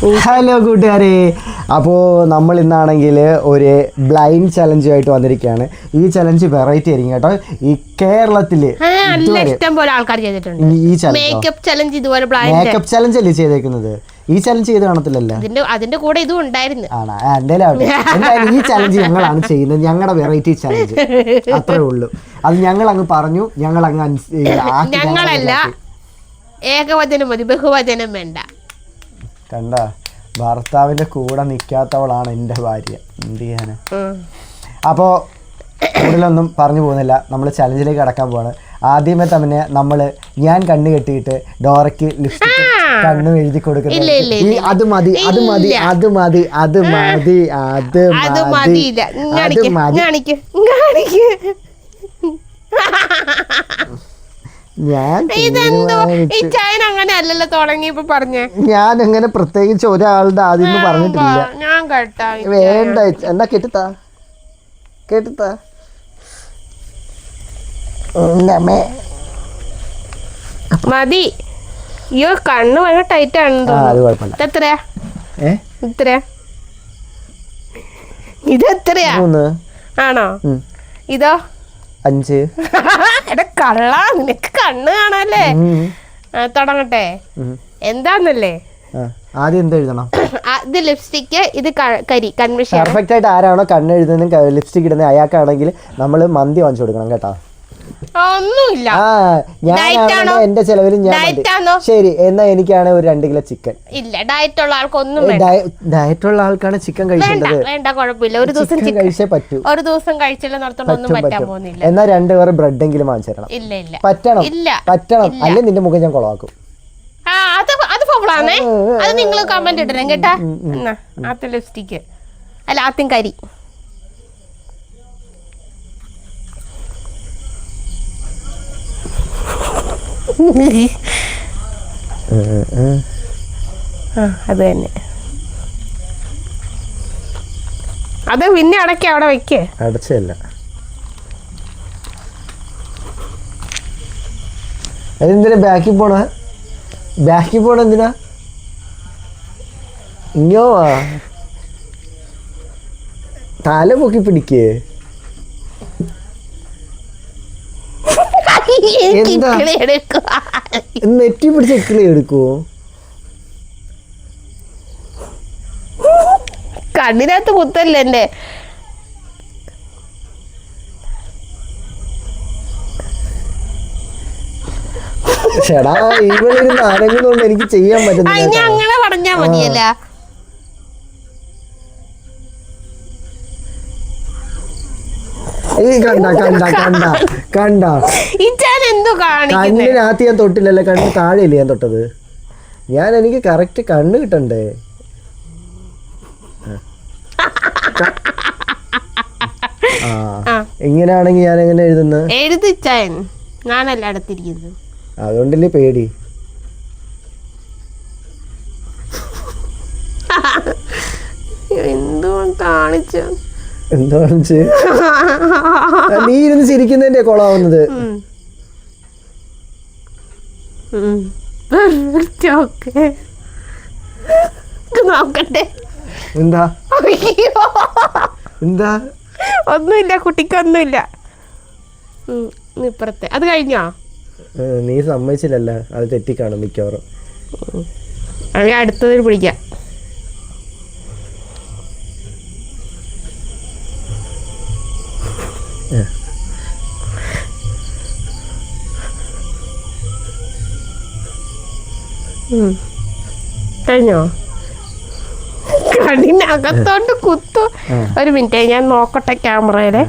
Hello കൂട്ടുകാരെ. അപ്പോൾ നമ്മൾ ഇന്നാണെങ്കിൽ ഒരു ബ്ലൈൻഡ് ചലഞ്ചുമായിട്ട് വന്നിരിക്കുകയാണ്. ഈ ചലഞ്ച് വെറൈറ്റി ആയിരിക്കും കേട്ടോ. ഈ കേരളത്തിൽ ഇഷ്ടം പോലെ ആൾക്കാർ ചെയ്തിട്ടുണ്ട്. ഈ മേക്കപ്പ് ചലഞ്ച് ഇതുപോലെ മേക്കപ്പ് ചലഞ്ച് അല്ലേ ചെയ്തേക്കുന്നത്? ഈ ചലഞ്ച് ചെയ്ത് കാണത്തില്ലല്ലോ? അതിന്റെ കൂടെ ഇതും ഉണ്ടായിരുന്നു. ആണോ? എന്തായാലും ആവട്ടെ. എന്തായാലും ഈ ചലഞ്ച് ഞങ്ങളാണ് ചെയ്യുന്നത്. ഞങ്ങളുടെ വെറൈറ്റി ചലഞ്ച് അത്രേ ഉള്ളൂ. അത് ഞങ്ങൾ അങ്ങ് പറഞ്ഞു ഞങ്ങൾ അങ്ങ് ഞങ്ങളല്ല. ഏകവചനം മതി. ബഹുവചനം വേണ്ട. കണ്ട ഭർത്താവിന്റെ കൂടെ നിൽക്കാത്തവളാണ് എന്റെ ഭാര്യ. എന്ത് ചെയ്യാന്. അപ്പോൾ കൂടുതലൊന്നും പറഞ്ഞു പോകുന്നില്ല. നമ്മൾ ചലഞ്ചിലേക്ക് കടക്കാൻ പോവാണ്. ആദ്യമേ തന്നെ നമ്മൾ ഞാൻ കണ്ണ് കെട്ടിയിട്ട് ഡോറയ്ക്ക് ലിപ്സ്റ്റിക് കണ്ണു എഴുതി കൊടുക്കുന്നു കൊടുക്കുന്നത് അത് മതി അത് മതി അത് മതി അത് മതി അത് മതി അത് മതി. ഇതെന്തോ? ഈ. ചൈന അങ്ങനെ അല്ലല്ലോ തുടങ്ങിയപ്പോ പറഞ്ഞേ. ഞാൻ അങ്ങനെ പ്രത്യേകിച്ച് ഒരാളുടെ ആദ്യം പറഞ്ഞിട്ടില്ല. ഞാൻ കേട്ടാ വേണ്ട എന്നാ കേട്ടിത്താ? കേട്ടിത്താ? മതി. അയ്യോ കണ്ണ് ഭയങ്കര ടൈറ്റ് ആണ് ഏ? ഇത്രയാ ഇത് എത്രയാ ആണോ. ഇതോ? അഞ്ച്. എടാ കള്ള നിനക്ക് കണ്ണ് കാണാല്ലേ? തുടങ്ങട്ടെ. എന്താന്നല്ലേ? ആദ്യം എന്ത് എഴുതണം? ഇത് ലിപ്സ്റ്റിക്ക് ഇത് കരി കൺവിഷൻ പെർഫെക്റ്റ് ആയിട്ട് ആരാണോ കണ്ണെഴുതുന്നതും ലിപ്സ്റ്റിക് ഇടുന്ന അയാൾക്കാണെങ്കിൽ നമ്മൾ മന്തി വാങ്ങിച്ചു കൊടുക്കണം കേട്ടോ. ഒന്നുമില്ല? ഞാനാണെങ്കിൽ എന്റെ ചെലവിൽ ഞാൻ ശരി എന്നാ എനിക്കാണ് ഒരു രണ്ട് കിലോ ചിക്കൻ. ഇല്ല ഡയറ്റ് ഉള്ള ആൾക്കൊന്നും ഡയറ്റ് ഉള്ള ആൾക്കാണ് ചിക്കൻ കഴിക്കേണ്ടത്. വേണ്ട കുഴപ്പമില്ല. ഒരു ദിവസം ചിക്കൻ കഴിച്ചേ പറ്റൂ. ഒരു ദിവസം കഴിച്ചില്ല നടത്തോണ്ടൊന്നും പറ്റും പറ്റാൻ പറ്റും. പോകുന്നില്ല. എന്നാ രണ്ട് പേർ ബ്രെഡ് എങ്കിലും വാങ്ങിച്ചു തരണം. ഇല്ല ഇല്ല. പറ്റണം. ഇല്ല പറ്റണം. അല്ലെ നിന്റെ മുഖം ഞാൻ കൊളവാക്കും. ആ അത് അത് ഫോബിളാണേ അത് നിങ്ങൾ കമന്റ് ഇടണം കേട്ടാ. ആദ്യം ലിപ്സ്റ്റിക്ക് അല്ല ആദ്യം കരി. ആ അത് തന്നെ. അത് പിന്നെ അടക്ക അവിടെ വെക്കേ. അടച്ചല്ല അതെന്തിനാ ബാക്കി പോണ? ബാക്കി പോണ എന്തിനാ? ഇങ്ങോ തല പൊക്കി പിടിക്കേ. എന്താ? നെറ്റി പിടിച്ച് ഇക്കിളി എടുക്കുവോ? കണ്ണിനകത്ത് കുത്തല്ലേ എന്റെ? ചേടാ ഇവളിരുന്ന് അനങ്ങുന്നോണ്ട് എനിക്ക് ചെയ്യാൻ പറ്റുന്നില്ല. അങ്ങനെ പറഞ്ഞാ മതിയല്ല. കണ്ട കണ്ട കണ്ട കണ്ട. കണ്ണിനകത്ത് ഞാൻ തൊട്ടില്ലല്ലോ കണ്ണിന് താഴെയില്ല ഞാൻ തൊട്ടത്? ഞാൻ എനിക്ക് കറക്റ്റ് കണ്ണ് കിട്ടണ്ടേ? ആ ഞാൻ എങ്ങനെ എഴുതുന്നത് എഴുതിച്ചാൻ ഞാനല്ല അടുത്തിരിക്കുന്നത്. അതുകൊണ്ടല്ലേ പേടി. എന്തുകൊണ്ട് കാണിച്ചു? എന്താ നീ ഇരുന്ന് ചിരിക്കുന്നതിന്റെ കൊളാവുന്നത്. നോക്കട്ടെ. എന്താ? എന്താ? ഒന്നുമില്ല കുട്ടിക്കൊന്നുമില്ല ഇപ്പുറത്തെ. അത് കഴിഞ്ഞോ? നീ സമ്മതിച്ചില്ലല്ല. അത് തെറ്റിക്കാണും മിക്കവാറും. അടുത്തതിൽ പിടിക്കാം. കഴിഞ്ഞോ? കണ്ണിനകത്തോട്ട് കുത്തു. ഒരു മിനിറ്റ് ഞാൻ നോക്കട്ടെ ക്യാമറയിലെ.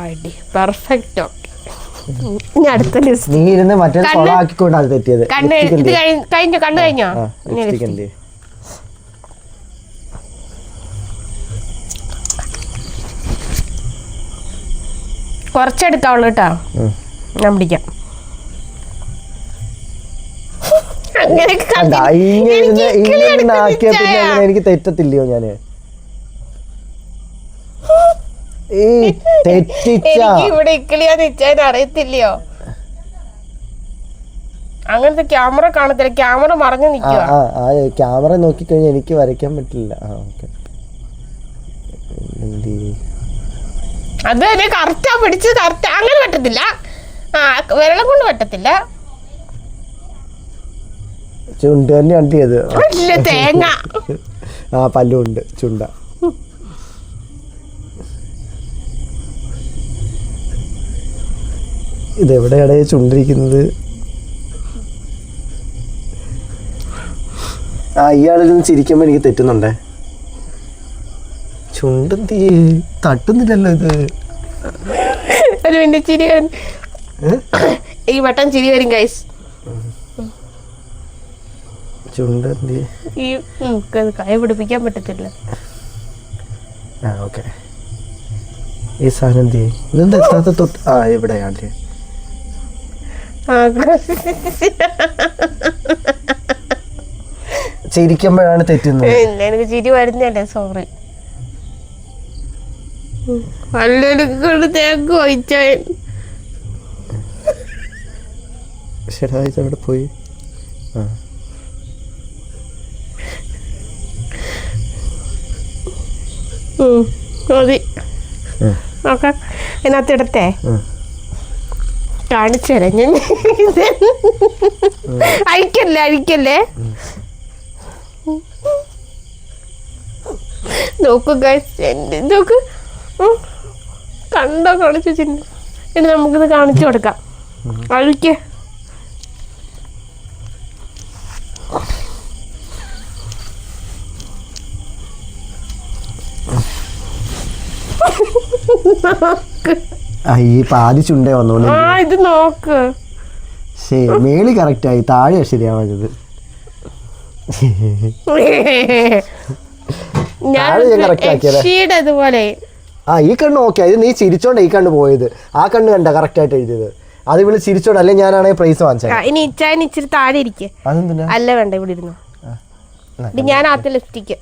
അടി പെർഫെക്റ്റ് ഓക്കെ ഇനി അടുത്ത ലിസ്റ്റ്. നീ ഇരുന്ന് മറ്റേ തെറ്റിയത്. കണ്ണ് കഴിഞ്ഞോ കണ്ണ് കഴിഞ്ഞോ ആ ഇനി ലിപ്സ്റ്റിക് lipstick. എന്ത് കുറച്ചെടുക്കാവുള്ളൂ കേട്ടോ. ഞാൻ പിടിക്കാം. എനിക്ക് ആക്കിയാ പിന്നെ നിശ്ചയാ. അങ്ങനെ തെറ്റത്തില്ലയോ ഞാൻ? ഈ തെറ്റിച്ച. ഇവിടെ ഇക്കിളിയാ ഇച്ചാൻ അറിയത്തില്ലയോ? അങ്ങനത്തെ ക്യാമറ കാണത്തില്ല. ക്യാമറ മറഞ്ഞു നിൽക്കുക ക്യാമറ നോക്കിക്കഴിഞ്ഞാൽ എനിക്ക് വരയ്ക്കാൻ പറ്റില്ല. ആ ഓക്കെ. അത് തന്നെ കറക്റ്റാ പിടിച്ച് കറക്റ്റ് അങ്ങനെ പറ്റത്തില്ല ആ വിരളം കൊണ്ട് പറ്റത്തില്ല ചുണ്ട് തന്നെ അണ്ടിയത് ഇല്ല തേങ്ങ. ആ പല്ലുണ്ട് ചുണ്ട. ഇതെവിടെയാണ് ചുണ്ടിരിക്കുന്നത്? ആ ഇയാളിരുന്ന് ചിരിക്കുമ്പോൾ എനിക്ക് തെറ്റുന്നുണ്ടേ. ചുണ്ടെന്തി തട്ടുന്നില്ലല്ലോ ഇത്. ഒരു മിനിറ്റ് ചിരി വരും. ഈ വട്ടം ചിരി വരും ഗൈസ് ചുണ്ടെന്തി ഈ കൈ പിടിപ്പിക്കാൻ പറ്റത്തില്ല. ആ ഓക്കെ. ഈ സാധനം എന്ത്? ഇതെന്താ എത്താത്ത തൊട്ട്? ആ ഇവിടെയാണ് ചിരിക്കുമ്പോഴാണ് തെറ്റുന്നത്. എനിക്ക് ചിരി വരുന്നല്ലേ സോറി തേക്ക് ശരാ ഇത് അവിടെ പോയി? ആ. മതി. ഉം. നോക്കാം. ഇതിനകത്ത് ഇടത്തെ കാണിച്ചു തരാം ഞാൻ. അഴിക്കല്ലേ അഴിക്കല്ലേ? നോക്കൂ ഗൈസ് നോക്ക്. കണ്ടോ കാണിച്ചു ചിന്ന ഇനി നമുക്കിത് കാണിച്ചു കൊടുക്കാം. അഴിക്ക്. ഈ പാതി ചുണ്ടേ വന്നോളൂ. ആ ഇത് നോക്ക്. ശരി മേളി കറക്റ്റ് ആയി താഴെ ശരിയാവാഞ്ഞത് ഞാൻ ഞാൻ correct അതുപോലെ ആ ഈ കണ്ണ് ഓക്കെ അത് നീ ചിരിച്ചോണ്ട് ഈ കണ്ണ് പോയത്. ആ കണ്ണ് കണ്ട കറക്റ്റ് ആയിട്ട് എഴുതിയത്. അത് ഇവിടെ ചിരിച്ചോണ്ട് അല്ലെ ഞാനാണെങ്കിൽ പ്രൈസ് വാങ്ങിച്ചത്? ഇനി ഇച്ചായൻ ഇച്ചിരി താഴെ ഇരിക്കെ. അല്ല വേണ്ട ഇവിടെ ഇരുന്നു. ഞാൻ ആദ്യം ലിഫ്റ്റിക്ക്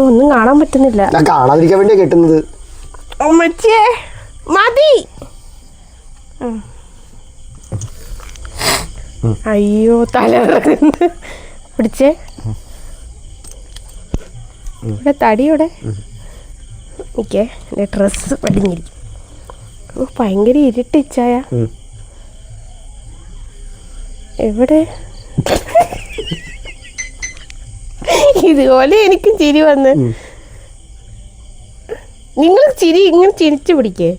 ഒന്നും കാണാൻ പറ്റുന്നില്ല. ഞാൻ കാണാതിരിക്കാൻ വേണ്ടി കെട്ടുന്നത്. അമ്മച്ചേ മതി. അയ്യോ തല പിടിച്ചേ. ഇവിടെ തടിയോടെ ഓക്കെ എന്റെ ഡ്രസ്സ് പടിഞ്ഞിരിക്കും ഓ ഭയങ്കര ഇരുട്ടിച്ചായ. എവിടെ? ഇതുപോലെ എനിക്കും ചിരി വന്ന്. നിങ്ങൾ ചിരി ഇങ്ങനെ ചിരിച്ചു പിടിക്കേ.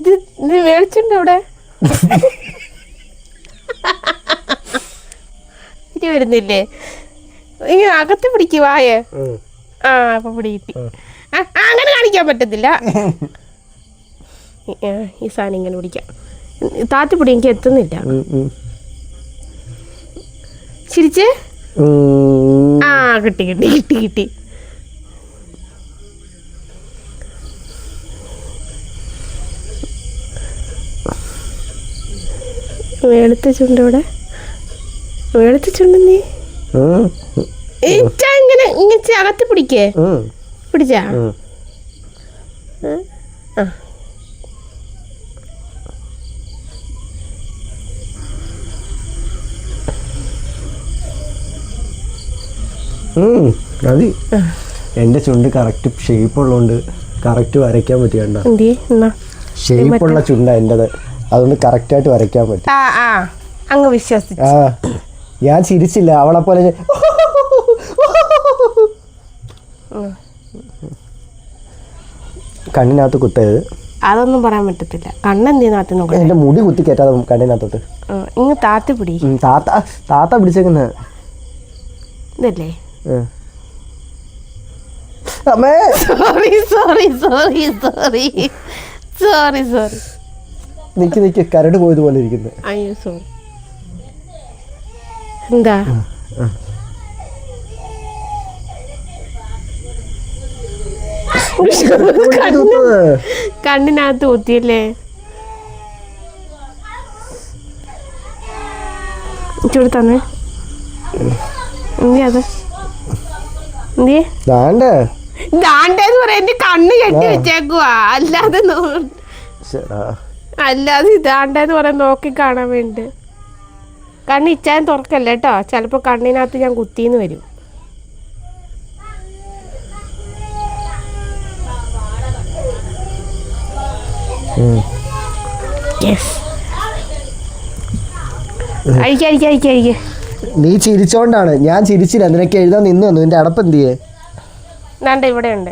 ഇത് ഇത് മേടിച്ചിട്ടുണ്ട് അവിടെ ചിരി വരുന്നില്ലേ? ഇങ്ങനെ അകത്ത് പിടിക്ക് വായേ. ആ അപ്പൊ പിടിയിട്ടി ആ, അങ്ങനെ കാണിക്കാൻ പറ്റത്തില്ല. ഈ- സാധനം ഇങ്ങനെ പിടിക്കാം. താത്തി പിടി എനിക്ക് എത്തുന്നില്ല. ചിരിച്ച്? ആ കിട്ടി കിട്ടി കിട്ടി കിട്ടി. വെളുത്ത ചുണ്ടവിടെ വെളുത്ത ചുണ്ട് നീ? ഇച്ച ഇങ്ങനെ ഇങ്ങനെ അകത്ത് പിടിക്കേ. പിടിച്ചാ. ആ. മതി. എന്റെ ചുണ്ട് കറക്റ്റ് ഷേപ്പ് ഉള്ളതുകൊണ്ട് കറക്റ്റ് വരയ്ക്കാൻ പറ്റിയണ്ട ഷേപ്പ് ഉള്ള ചുണ്ട എന്റേത്. അതുകൊണ്ട് കറക്റ്റ് ആയിട്ട് വരയ്ക്കാൻ പറ്റും. അങ്ങ് വിശ്വസിച്ചു. ഞാൻ ചിരിച്ചില്ല അവളെ പോലെ കണ്ണിനകത്ത് കുത്തരുത്. അതൊന്നും പറയാൻ പറ്റത്തില്ല. കണ്ണെന്തി നാത്തി നോക്കാം എന്റെ മുടി കുത്തി കയറ്റാതെ കണ്ണിനകത്തോട്ട്. ഇങ്ങ് താത്തി പിടി. താത്ത താത്ത പിടിച്ചേക്കുന്ന. ഇതല്ലേ? അമ്മേ! Sorry sorry sorry sorry sorry sorry നിക്ക് നിക്ക് കരട് പോയതുപോലെ ഇരിക്കുന്നത് അയ്യോ സോറി എന്താ കണ്ണിനകത്ത് കുത്തിയല്ലേ ചൂട് തന്നെ. എന്തി അത്. എന്തി ദാണ്ടേ. ദാണ്ടേന്ന് പറയാ എന്റെ കണ്ണ് കെട്ടി വെച്ചേക്കുവാ. അല്ലാതെ. അല്ലാതെ ഇതാണ്ടെന്ന് പറയാൻ നോക്കി കാണാൻ വേണ്ടി കണ്ണ് ഇച്ചാൻ തുറക്കല്ല കേട്ടോ. ചിലപ്പോൾ കണ്ണിനകത്ത് ഞാൻ കുത്തിന്ന് വരും. നീ ചിരിച്ചോണ്ടാണ്. ഞാൻ ചിരിച്ചില്ല. നിനക്ക് എഴുതാൻ നിന്ന് വന്നു. നിന്റെ അടപ്പ് എന്ത് ചെയ്യേ ദാണ്ട ഇവിടെ ഉണ്ട്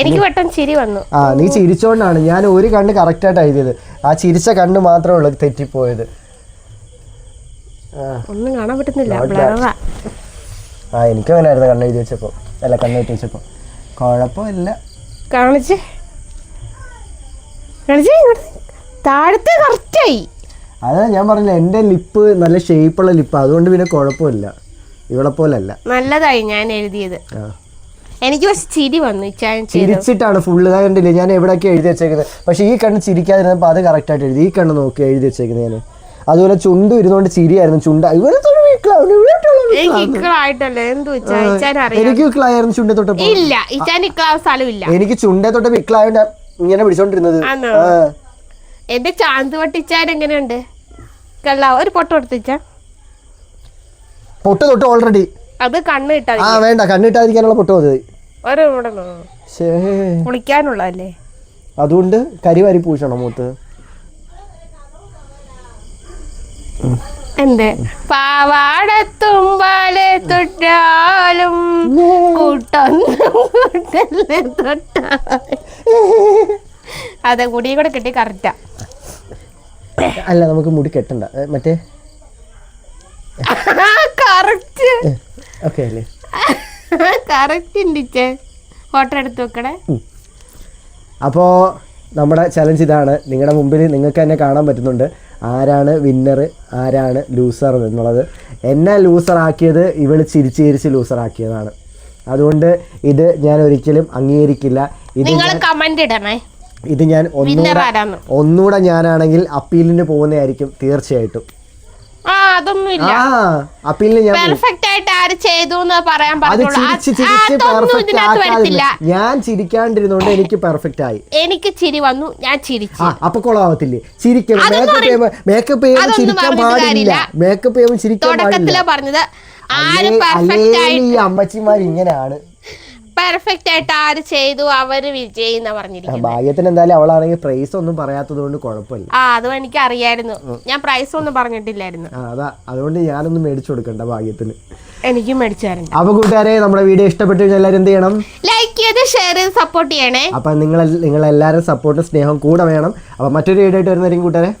എനിക്ക് പെട്ടെന്ന് ചിരി വന്നു. ആ നീ ചിരിച്ചോണ്ടാണ്. ഞാൻ ഒരു കണ്ണ് കറക്റ്റായിട്ട് എഴുതിയത്. ആ ചിരിച്ച കണ്ണ് മാത്രമേ ഉള്ളൂ തെറ്റിപ്പോയത്. ഒന്നും കാണാൻ പറ്റുന്നില്ല. ബ്ലറാ ആ എനിക്ക് അങ്ങനെയായിരുന്നു കണ്ണ് എഴുതി വെച്ചപ്പോൾ അല്ല കണ്ണ് എഴുതി വെച്ചപ്പോൾ കുഴപ്പമില്ല. കാണിച്ച്. കാണിച്ച് ഇങ്ങോട്ട്. താഴത്തെ കറക്റ്റായി. അതാ ഞാൻ പറഞ്ഞില്ല എന്റെ ലിപ്പ് നല്ല ഷേപ്പുള്ള ലിപ്പ്. അതുകൊണ്ട് പിന്നെ കുഴപ്പമില്ല. ഇവിടെ പോലല്ല. നല്ലതായി ഞാൻ എഴുതിയത്. ആ. എനിക്ക് പക്ഷെ ചിരി വന്നു ഇച്ചാൻ ചെയ്തു ചിരിച്ചിട്ടാണ് ഫുള്ള് കണ്ടില്ല ഞാൻ എവിടെയൊക്കെ എഴുതി വെച്ചേക്കുന്നത്. പക്ഷെ ഈ കണ്ണ് ചിരിക്കാതിരുന്നപ്പോൾ അത് കറക്റ്റായിട്ട് എഴുതി. ഈ കണ്ണ് നോക്കി എഴുതി വെച്ചേക്കുന്നത് ഞാൻ അതുപോലെ ചുണ്ട് ഇരുന്നോണ്ട് ചിരിയായിരുന്നു. ചുണ്ട എനിക്ക് വിക്ലായിരുന്നു ചുണ്ടെ തൊട്ടപ്പോ ഇല്ല സ്ഥലമില്ല എനിക്ക് ചുണ്ടെ തൊട്ട് വിക്കളായോണ്ട് ഇങ്ങനെ പിടിച്ചോണ്ടിരുന്നത്. എന്റെ ചാന്ത് വട്ടിച്ചാൻ എങ്ങനെയുണ്ട്? കള്ള ഒരു പൊട്ട് കൊടുത്തിച്ച പൊട്ട് തൊട്ട് ഓൾറെഡി അത് കണ്ണ് കിട്ടാ ആ വേണ്ട കണ്ണ് കണ്ണിട്ടാതിരിക്കാനുള്ള പൊട്ട് മതി. ഒരു കുളിക്കാനുള്ളതല്ലേ? അതുകൊണ്ട് കരി വരി പൂശണം മൂത്ത്. എന്ത്? പാവാടത്തുമ്പാലെ തൊട്ടാലും കൂട്ടൊന്നും കൂട്ടല്ലേ അതെ മുടിയും കൂടെ കിട്ടി കറക്റ്റാ അല്ല നമുക്ക് മുടി കെട്ടണ്ട. മറ്റേ? കറക്റ്റ് ഓക്കെ അല്ലേ? കറക്റ്റ് ഉണ്ട് ഫോട്ടോ എടുത്ത് വെക്കണേ. അപ്പോൾ നമ്മുടെ ചലഞ്ച് ഇതാണ്. നിങ്ങളുടെ മുമ്പിൽ നിങ്ങൾക്ക് തന്നെ കാണാൻ പറ്റുന്നുണ്ട്. ആരാണ് വിന്നർ ആരാണ് ലൂസർ എന്നുള്ളത്. എന്നെ ലൂസറാക്കിയത് ഇവൾ ചിരിച്ച് ചിരിച്ച് ലൂസറാക്കിയതാണ് അതുകൊണ്ട് ഇത് ഞാൻ ഒരിക്കലും അംഗീകരിക്കില്ല. ഇത് കമന്റ് ഇടണേ. ഇത് ഞാൻ ഒന്നുകൂടെ ഒന്നുകൂടെ ഞാനാണെങ്കിൽ അപ്പീലിന് പോകുന്നതായിരിക്കും തീർച്ചയായിട്ടും. ആ അതൊന്നും ഇല്ല ആ അപ്പീലിന് ഞാൻ പെർഫെക്റ്റ് ആയിട്ട് ആര് ചെയ്തു എന്ന് പറയാൻ പറ്റില്ല ഞാൻ ചിരിക്കാണ്ടിരുന്നോണ്ട് എനിക്ക് പെർഫെക്റ്റ് ആയി. എനിക്ക് ചിരി വന്നു ഞാൻ ചിരിച്ചു. അപ്പൊ കൊളാവത്തില്ലേ ചിരിക്കണം. മേക്കപ്പ് ചെയ്യുമ്പോ മേക്കപ്പ് ചെയ്യുമ്പോൾ ചിരിക്കാൻ പാടില്ല. മേക്കപ്പ് ചെയ്യുമ്പോൾ ചിരിക്കാൻ പാടില്ല. തുടക്കത്തിൽ പറഞ്ഞത്. ആര് അല്ലേ- ഈ അമ്മച്ചിമാർ ഇങ്ങനെയാണ് പെർഫെക്റ്റ് ആയിട്ട് ആര് ചെയ്തു അവർ വിജയി പറഞ്ഞിരിക്കുന്നത് ഭാഗ്യത്തിന് എന്തായാലും അവളാണെങ്കിൽ പ്രൈസ് ഒന്നും പറയാത്തത് കൊണ്ട് കുഴപ്പമില്ല. ആ അതും എനിക്ക് അറിയായിരുന്നു ഞാൻ പ്രൈസ് ഒന്നും പറഞ്ഞിട്ടില്ലായിരുന്നു. അതാ അതുകൊണ്ട് ഞാനൊന്നും മേടിച്ചു കൊടുക്കണ്ട ഭാഗ്യത്തിന്. എനിക്കും മേടിച്ചായിരുന്നു. അപ്പൊ കൂട്ടുകാരെ നമ്മുടെ വീഡിയോ ഇഷ്ടപ്പെട്ടു കഴിഞ്ഞാൽ എല്ലാവരും എന്ത് ചെയ്യണം? ലൈക്ക് ചെയ്ത് ഷെയർ ചെയ്ത് സപ്പോർട്ട് ചെയ്യണേ. അപ്പൊ നിങ്ങൾ നിങ്ങൾ എല്ലാവരും സപ്പോർട്ടും സ്നേഹവും കൂടെ വേണം. അപ്പൊ മറ്റൊരു വീഡിയോ ആയിട്ട് വരുന്നതായിരിക്കും കൂട്ടുകാരെ.